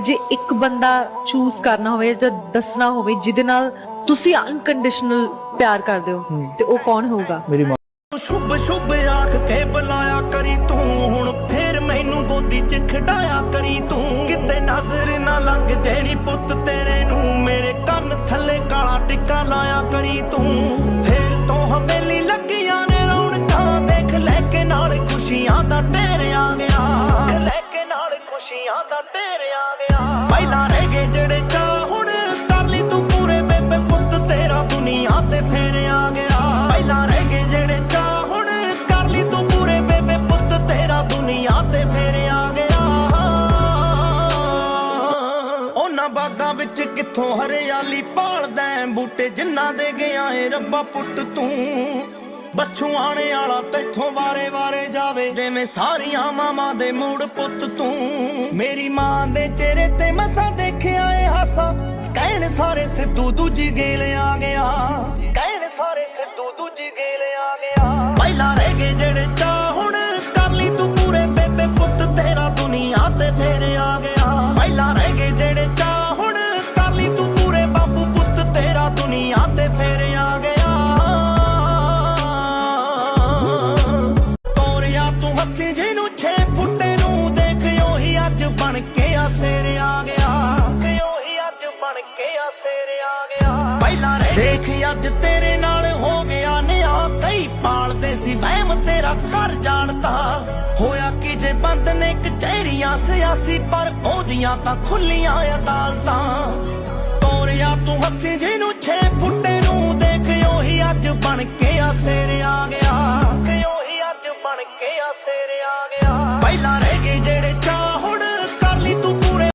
ਤੇ ਜੇ ਇੱਕ ਬੰਦਾ ਚੂਜ਼ ਕਰਨਾ ਹੋਵੇ ਜਾਂ ਦੱਸਣਾ ਹੋਵੇ ਜਿਹਦੇ ਨਾਲ ਤੁਸੀਂ ਅਨਕੰਡੀਸ਼ਨਲ ਪਿਆਰ ਕਰਦੇ ਹੋ ਤੇ ਉਹ ਕੌਣ ਹੋਊਗਾ? ਮੇਰੀ ਮਾਂ। ਸ਼ੁਭ ਸ਼ੁਭ ਆਖ ਕੇ ਬੁਲਾਇਆ ਕਰੀ ਤੂੰ। ਹੁਣ ਫੇਰ ਮੈਨੂੰ ਗੋਦੀ 'ਚ ਖਿਡਾਇਆ ਕਰੀ ਤੂੰ। ਕਿਤੇ ਨਜ਼ਰ ਨਾ ਲੱਗ ਜੈਣੀ ਪੁੱਤ ਤੇਰੇ ਨੂੰ। ਮੇਰੇ ਕੰਨ ਥੱਲੇ ਕਾਲਾ ਟਿੱਕਾ ਲਾਇਆ ਕਰੀ ਤੂੰ। ਫੇਰ ਤੋਂ ਹਵੇਲੀ ਲੱਗੀਆਂ ਨੇ ਰੌਣਕਾਂ। ਦੇਖ ਲੈ ਕੇ ਨਾਲ ਖੁਸ਼ੀਆਂ ਦਾ ਢੇਰ ਆ ਗਿਆ। ਲੈ ਕੇ ਨਾਲ ਖੁਸ਼ੀਆਂ ਦਾ ਢੇਰ ਉਹਨਾਂ ਬਾਗਾਂ ਵਿੱਚ ਕਿੱਥੋਂ ਹਰਿਆਲੀ ਭਾਲਦਾ ਬੂਟੇ ਜਿੰਨਾ ਦੇ ਗਿਆ ਏ, ਰੱਬਾ ਪੁੱਟ ਤੂੰ। ਬਛੂਆਣੇ ਵਾਲਾ ਤੈਥੋਂ ਵਾਰੇ ਵਾਰੇ ਜਾਵੇ। ਜਿਵੇਂ ਸਾਰੀਆਂ ਮਾਵਾਂ ਦੇ ਮੂੜ ਪੁੱਤ ਤੂੰ। ਮੇਰੀ ਮਾਂ ਦੇ ਚਿਹਰੇ ਤੇ ਮਸਾ ਦੇਖਿਆ ਏ ਹਾਸਾ। ਕਹਿਣ ਸਾਰੇ ਸਿੱਧੂ ਦੂਜੀ ਗੇਲ ਆ ਗਿਆ। ਕਹਿਣ ਸਾਰੇ ਸਿੱਧੂ ਦੂਜੀ ਗੇਲ ਆ ਸਿਰ ਆ ਗਿਆ। ਪਹਿਲਾਂ ਦੇਖ ਅੱਜ ਤੇਰੇ ਨਾਲ ਹੋ ਗਿਆ ਨਿਆ। ਕਈ ਪਾਲਦੇ ਸੀ ਵਹਿਮ ਤੇਰਾ ਘਰ ਜਾਣਦਾ। ਹੋਇਆ ਕਿ ਜੇ ਬੰਦ ਨੇ ਕਚਹਿਰੀਆਂ ਸਿਆਸੀ, ਪਰ ਉਹਦੀਆਂ ਤਾਂ ਖੁੱਲੀਆਂ ਅਦਾਲਤਾਂ। ਤੋਰਿਆ ਤੂੰ ਹੱਥੀ ਜਿਹਨੂੰ 6 ਫੁੱਟੇ ਨੂੰ। ਦੇਖ ਉਹੀ ਅੱਜ ਬਣ ਕੇ ਆ ਸਿਰ ਆ ਗਿਆ। ਕਿ ਉਹੀ ਅੱਜ ਬਣ ਕੇ ਆ ਸਿਰ ਆ